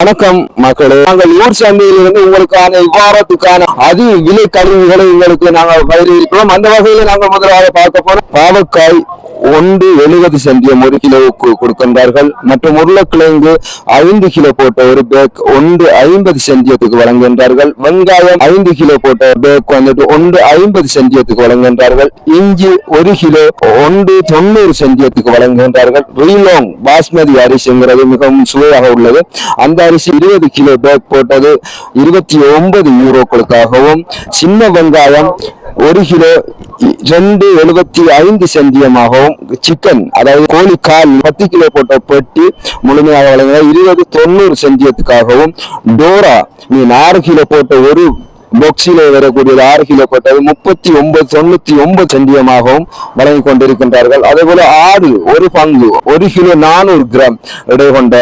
வணக்கம் மக்களே. நாங்கள் ஊர் சந்தையிலிருந்து உங்களுக்கான இவ்வாரத்துக்கான அதி விலை கழிவுகளை உங்களுக்கு நாங்கள் பயிரிடுகிறோம் அந்த வகையில் நாங்கள் முதலாக பார்க்க போனோம் பாவக்காய் ஒன்று எழுபது சென்டியம் ஒரு கிலோவுக்கு கொடுக்கின்றார்கள். மற்றும் உருளைக்கிழங்கு ஐந்து கிலோ போட்ட ஒரு பேக் ஒன்று ஐம்பது சென்டியத்துக்கு வழங்குகின்றார்கள். வெங்காயம் ஐந்து கிலோ போட்ட பேக் வந்துட்டு ஒன்று ஐம்பது சென்டியத்துக்கு வழங்குகின்றார்கள். இஞ்சி ஒரு கிலோ ஒன்று தொண்ணூறு சென்டியத்துக்கு வழங்குகின்றார்கள். ரீலோங் பாஸ்மதி அரிசிங்கிறது மிகவும் சுவையாக உள்ளது. அந்த அரிசி இருபது கிலோ பேக் போட்டது இருபத்தி ஒன்பது யூரோக்களுக்காகவும் சின்ன வெங்காயம் ஒரு கிலோ ரெண்டு எழுபத்தி ஐந்து சென்டியமாகவும் சிக்கன் அதாவது கோழி கால் பத்து கிலோ போட்ட பெட்டி முழுமையாக வழங்கின இருபது தொண்ணூறு சென்டியத்துக்காகவும் டோரா மீன் ஆறு கிலோ போட்ட ஒரு பொக்ஸிலே வரக்கூடியது ஆறு கிலோ போட்டது முப்பத்தி ஒன்பது தொண்ணூத்தி ஒன்பது சென்டியமாகவும் வழங்கி கொண்டிருக்கின்றார்கள். அதே போல ஆடு ஒரு பங்கு ஒரு கிலோ நானூறு கிராம் எடை கொண்ட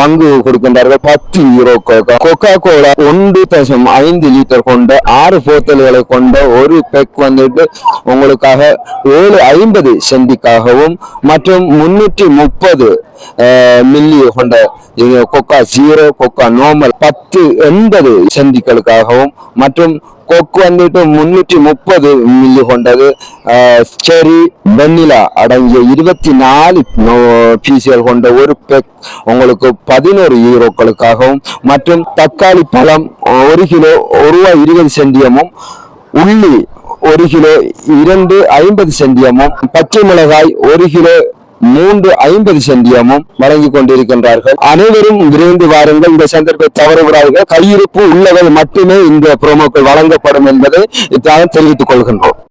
பங்கு கொடுக்கின்றார்கள். பத்து யூரோ கொக்கா கோலா ஒன்று தசம் ஐந்து லிட்டர் கொண்ட ஆறு போத்தல்களை கொண்ட ஒரு பெக் வந்துட்டு உங்களுக்காக ஏழு ஐம்பது செண்டிக்காகவும் மற்றும் முன்னூற்றி முப்பது மில்லி கொண்ட கொக்கா ஜீரோ கொக்கா நார்மல் பத்து எண்பது செண்டிகளுக்காகவும் மற்றும் கொக்கு வந்துட்டு முன்னூற்றி முப்பது மில்லி கொண்டது செரி வெண்ணிலா அடங்கிய இருபத்தி நாலு பீசியல் கொண்ட ஒரு பெக் உங்களுக்கு பதினோரு யூரோக்களுக்காகவும் மற்றும் தக்காளி பழம் ஒரு கிலோ ஒரு ரூபாய் இருபது சென்டியமும் உள்ளி ஒரு கிலோ இரண்டு ஐம்பது சென்டியமும் பச்சை மிளகாய் ஒரு கிலோ மூன்று ஐம்பது சென்டியமும் வழங்கி கொண்டிருக்கின்றார்கள். அனைவரும் விரைந்து வாருங்கள். இந்த சந்தர்ப்பத்தை தவறுவிடார்கள் கையிருப்பு உள்ளவை மட்டுமே இந்த புரோமோக்கள் வழங்கப்படும் என்பதை தெரிவித்துக் கொள்கின்றோம்.